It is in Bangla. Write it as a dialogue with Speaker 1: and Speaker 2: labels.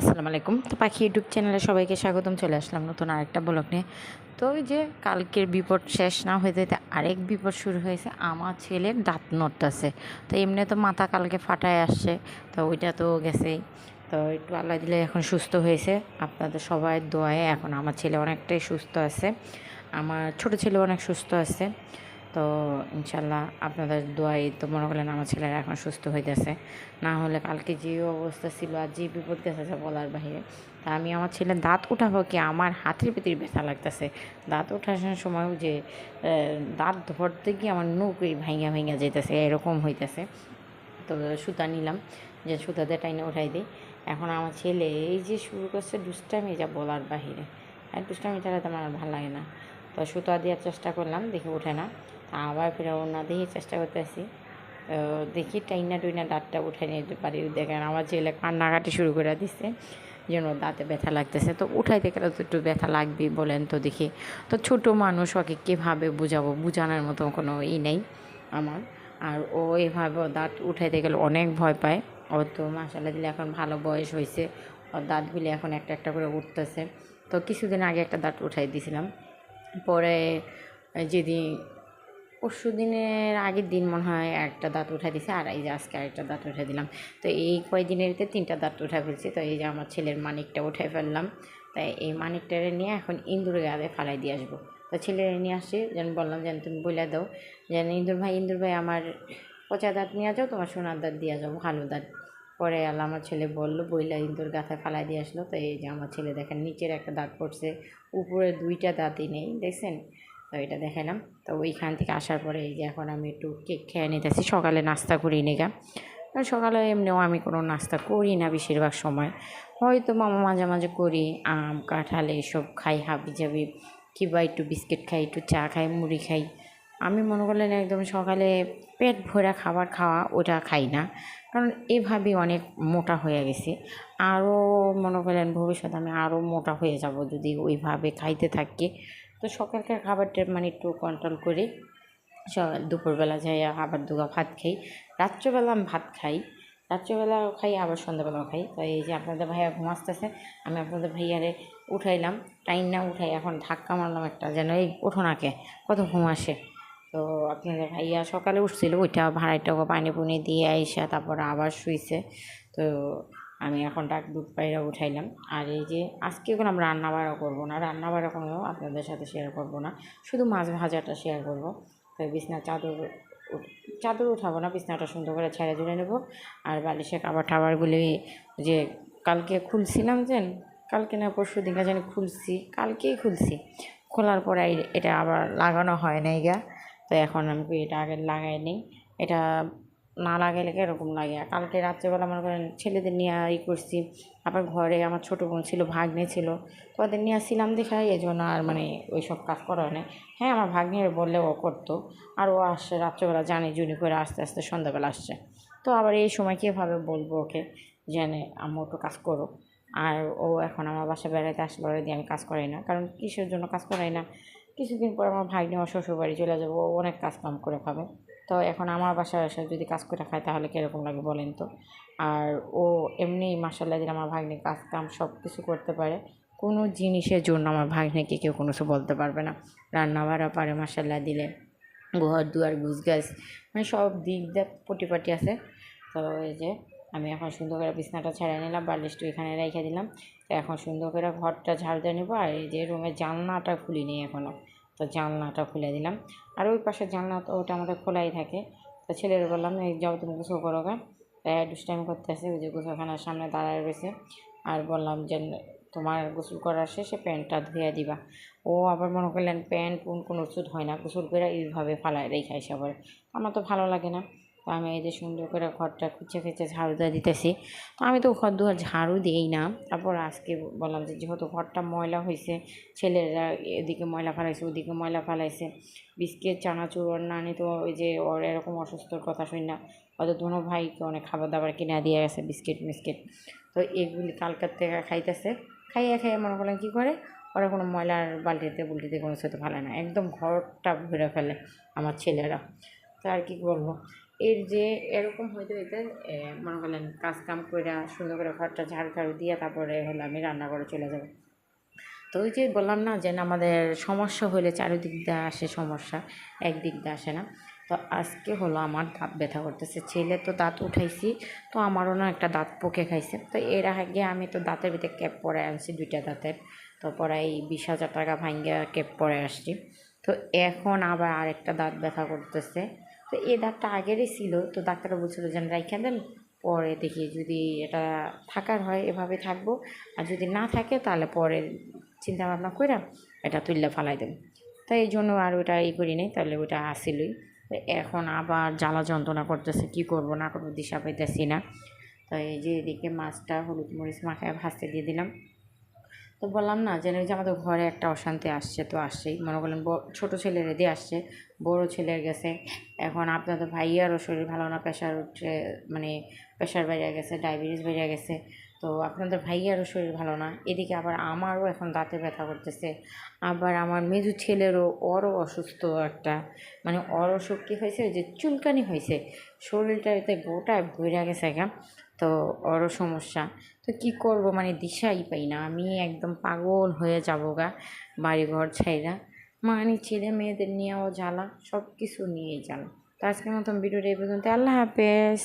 Speaker 1: আসসালামু আলাইকুম। তো পাখি ইউটিউব চ্যানেলে সবাইকে স্বাগতম। চলে আসলাম নতুন আরেকটা ব্লগ নিয়ে। তো ওই যে কালকের বিপদ শেষ না হয়ে যেতে আরেক বিপদ শুরু হয়েছে। আমার ছেলের দাঁত নড়তেছে। তো এমনি তো মাথা কালকে ফাটায় আসছে। তো ওইটা তো গেছেই। তো একটু আল্লাহ দিলে এখন সুস্থ হয়েছে। আপনাদের সবাই দোয়ায় এখন আমার ছেলে অনেকটাই সুস্থ আছে। আমার ছোট ছেলে অনেক সুস্থ আছে। তো ইনশাল্লাহ আপনাদের দোয়াই তো মনে করলেন আমার ছেলেরা এখন সুস্থ হইতেছে। না হলে কালকে যে অবস্থা ছিল আর যে বিপদ গেছে বলার বাহিরে। তা আমি আমার ছেলের দাঁত উঠাবো কি? আমার হাতের ভিতরে ব্যথা লাগতেছে। দাঁত উঠানোর সময়ও যে দাঁত ধরতে গিয়ে আমার নৌকরি ভাইঙা ভাইঙা যেতেছে এরকম হইতেছে। তো সুতা নিলাম, যে সুতাতে টাইনে উঠাই দিই। এখন আমার ছেলে এই যে শুরু করছে দুষ্টামি যা বলার বাহিরে। আর দুষ্টামি ছাড়া তো আমার ভালো লাগে না। তো সুতা দেওয়ার চেষ্টা করলাম, দেখে ওঠে না। আবার ফিরে ওনা দিয়ে চেষ্টা করতেছি। দেখি টাইনা টুইনা দাঁতটা উঠে নিতে পারি দেখেন আমার ছেলে কান্নাকাটি শুরু করে দিচ্ছে যেন দাঁতে ব্যথা লাগতেছে। তো উঠাইতে গেলে তো একটু ব্যথা লাগবে বলেন তো দেখি। তো ছোট মানুষ ওকে কীভাবে বুঝাবো? বোঝানোর মতো কোনো ই নেই আমার। আর ও এভাবে দাঁত উঠাইতে গেলে অনেক ভয় পায়। ও তো মাসাল্লাহ দিলে এখন ভালো বয়স হয়েছে ওর দাঁতগুলি এখন একটা একটা করে উঠতেছে। তো কিছুদিন আগে একটা দাঁত উঠাই দিয়েছিলাম পরে যেদিন পরশু দিনের আগের দিন মনে হয় একটা দাঁত উঠাই দিছে, আর এই যে আজকে আরেকটা দাঁত উঠাই দিলাম। তো এই কয়েকদিনের ভিতরে তিনটা দাঁত উঠা ফেলছি। তো এই যে আমার ছেলের মানিকটা উঠাই ফেললাম। তাই এই মানিকটারে নিয়ে এখন ইন্দুর গায়ে ফালাই দিয়ে আসব। তো ছেলেরে নিয়ে আসছি যেন বললাম, যেন তুমি বলে দাও, যেন ইন্দুর ভাই ইন্দুর ভাই, আমার পচা দাঁত নিয়ে যাও, তোমার সোনার দাঁত দিয়ে যাও, ভালো দাঁত। পরে আল্লাহ আমার ছেলে বলল, বইলা ইন্দুর গাথায় ফালাই দিয়ে আসলো। তো এই যে আমার ছেলে দেখেন, নিচের একটা দাঁত পড়ছে, উপরে দুইটা দাঁতই নেই, দেখছেন? তো এটা দেখালাম। তো ওইখান থেকে আসার পরে এই যে এখন আমি একটু কেক খেয়ে নিতেছি। সকালে নাস্তা করি নিগা। আর সকালে এমনিও আমি কোনো নাস্তা করি না বেশিরভাগ সময়। হয়তো মামা মাঝে মাঝে করি, আম, কাঁঠাল এসব খাই হাবি জাবি কিংবা একটু বিস্কিট খাই, একটু চা খাই, মুড়ি খাই। আমি মনে করলেন একদম সকালে পেট ভরা খাবার খাওয়া ওটা খাই না। কারণ এভাবেই অনেক মোটা হয়ে গেছে। আরও মনে করলেন ভবিষ্যতে আমি আরও মোটা হয়ে যাব যদি ওইভাবে খাইতে থাকি। তো সকালকার খাবারটা মানে একটু কন্ট্রোল করি। দুপুরবেলা যাই, আবার দুগা ভাত খাই। রাত্রেবেলা আমি ভাত খাই। রাত্রেবেলাও খাই, আবার সন্ধ্যাবেলাও খাই। তো এই যে আপনাদের ভাইয়া ঘুমাসতেছে আমি আপনাদের ভাইয়ারে উঠাইলাম। টাইম না উঠাই এখন ধাক্কা মারলাম একটা, যেন এই ওঠো নাকে কত ঘুম আসে। তো আপনাদের ভাইয়া সকালে উঠছিল ওইটা ভাড়াইটা পানি পুনি দিয়ে আইসা, তারপর আবার শুইছে। তো আমি এখন ডাক দুধ পাইরা উঠাইলাম। আর এই যে আজকে কোনো আমরা রান্না বাড়া করব না রান্না বাড়া কোনো আপনাদের সাথে শেয়ার করব না। শুধু মাছ ভাজাটা শেয়ার করব। তো বিছনা চাদর চাদর উঠাবো না, বিছনাটা সুন্দর করে ছেড়ে জুড়ে নেব। আর বালিশের খাবার টাবারগুলি যে কালকে খুলছিলাম যেন, কালকে না পরশু দিনকে যেন খুলছি, কালকেই খুলছি। খোলার পরে এটা আবার লাগানো হয় নাই গা। তো এখন আমি এটা আগে লাগাই নিই। এটা না লাগাইলে এরকম লাগে? কালকে রাত্রেবেলা মনে করেন ছেলেদের নিয়ে ই করছি, আবার ঘরে আমার ছোটো বোন ছিল, ভাগ্নে ছিল, তো ওদের নিয়ে আসছিলাম দেখাই এই জন্য আর মানে ওই সব কাজ করা হয় না হ্যাঁ আমার ভাগ্নের বললে ও করতো, আর ও আসছে রাত্রেবেলা জানে জুনি করে আস্তে আস্তে সন্ধ্যাবেলা আসছে। তো আবার এই সময় কীভাবে বলব ওকে? জেনে আম্মু একটু কাজ করো আর ও এখন আমার বাসা বেড়াতে আসলে ওরা দিয়ে আমি কাজ করাই না। কারণ কিসের জন্য কাজ করাই না? কিছুদিন পর আমার ভাগ্নে ওর শ্বশুর বাড়ি চলে যাব অনেক কাজ কাম করে খাবে। তো এখন আমার বাসায় এসে যদি কাজ করে খায়, তাহলে কীরকম লাগে বলেন তো? আর ও এমনি মাসাল্লাহ দিন আমার ভাগ্নে কাজ কাম সব কিছু করতে পারে। কোনো জিনিসের জন্য আমার ভাগ্নেকে কেউ কোনো কিছু বলতে পারবে না। রান্না বাড়া পারে মাসাল্লাহ দিলে। ঘর দুয়ার গুছ গাছ মানে সব দিক দিয়ে পটিপাটি আছে। তো এই যে আমি এখন সুন্দর করে বিছনাটা ছেড়ে নিলাম বালিশটা এখানে রেখে দিলাম। এখন সুন্দর করে ঘরটা ঝাড় দিয়ে নেব আর এই যে রুমের জানলাটা খুলিনি এখনও তো জানলাটা খুলে দিলাম। আর ওই পাশে জানলা তো ওটা আমাদের খোলাই থাকে। তো ছেলের বললাম, এই যাও তুমি গোসল করো গা। দুষ্টাইম করতেছে, ওই যে গোসলখানার সামনে দাঁড়ায় রয়েছে। আর বললাম যে, তোমার গোসল করার শেষে প্যান্টটা ধুয়ে দিবা। ও আবার মনে করলেন, প্যান্ট পুন কোনো ওষুধ হয় না। গোসল করে এইভাবে ফালায় রেখে আসে আবার। আমার তো ভালো লাগে না। তো আমি এই যে সুন্দর করে ঘরটা খুঁচে খুঁচে ঝাড়ু দিয়ে দিতেছি। তো আমি তো ঘর দুয়ার ঝাড়ু দিই না। তারপর আজকে বললাম যে যেহেতু ঘরটা ময়লা হয়েছে ছেলেরা এদিকে ময়লা ফেলাইছে, ওদিকে ময়লা ফেলাইছে। বিস্কিট, চানাচুর ওর নানি তো ওই যে ওর এরকম অসুস্থর কথা শুনি না। হয়তো দুনো ভাইকে অনেক খাবার দাবার কিনে দিয়ে গেছে, বিস্কিট, মিস্কিট। তো এগুলি কালকার থেকে খাইতেছে। খাইয়ে খাইয়ে মনে করলাম কী করে? ওরা কোনো ময়লার বালতিতে বুলটিতে কোনো সাথে ফেলে না। একদম ঘরটা ভরে ফেলে আমার ছেলেরা। তো আর কি বলব? এর যে এরকম হইতে হইতে মনে করলেন কাজ কাম করে সুন্দর করে ঘরটা ঝাড়ু ঝাড়ু দিয়ে তারপরে হলো আমি রান্না করে চলে যাব। তো ওই যে বললাম না যে আমাদের সমস্যা হলে চারিদিক দিয়ে আসে সমস্যা, একদিক দিয়ে আসে না। তো আজকে হলো আমার দাঁত ব্যথা করতেছে, ছেলে তো দাঁত উঠাইছি, তো আমারও না একটা দাঁত পোকে খাইছে। তো এর আগে আমি তো দাঁতের ভিতরে ক্যাপ পরে আনছি দুইটা দাঁতের, তো পরে এই বিশ হাজার টাকা ভাঙ্গে ক্যাপ পরে আসছি। তো এখন আবার আরেকটা দাঁত ব্যথা করতেছে। তো এ দাঁতটা আগেরই ছিল, তো ডাক্তাররা বলছিল যে রাইখা দেন, পরে দেখি যদি এটা থাকার হয়, এভাবে থাকব। আর যদি না থাকে, তাহলে পরে চিন্তা ভাবনা করে এটা তুললে ফালাই দেব। তাই এই জন্য আর ওটা ই করি নাই, তাহলে ওটা আসিলই। এখন আবার জ্বালা যন্ত্রণা করতেছে, কি করব, না করব, দিশা পাইতেছি না। তো এই যে এদিকে মাছটা হলুদ মরিচ মাখায় ভাজতে দিয়ে দিলাম। তো বললাম না যে যে আমাদের ঘরে একটা অশান্তি আসছে তো আসছেই। মনে করলেন ছোটো ছেলের এদি আসছে, বড় ছেলের গেছে। এখন আপনাদের ভাইয়ারও শরীর ভালো না, প্রেশার উঠে মানে প্রেশার বেড়ে গেছে, ডায়াবেটিস বেড়ে গেছে। তো আপনাদের ভাইয়ারও শরীর ভালো না, এদিকে আবার আমারও এখন দাঁতে ব্যথা করতেছে। আবার আমার মেজু ছেলেরও ওরও অসুস্থ একটা মানে ওর অসুখ কী হয়েছে যে চুলকানি হয়েছে। শরীরটা এতে গোটায় ভরে গেছে গা, তো ওরও সমস্যা। তো কী করব? মানে দিশাই পাই না। আমি একদম পাগল হয়ে যাব গা বাড়ি বাড়িঘর ছাইরা মানে ছেলে মেয়েদের নিয়েও জ্বালা সব কিছু নিয়েই জ্বালা। তো আজকের মতন ভিডিওটা এই পর্যন্ত আল্লাহ হাফেজ।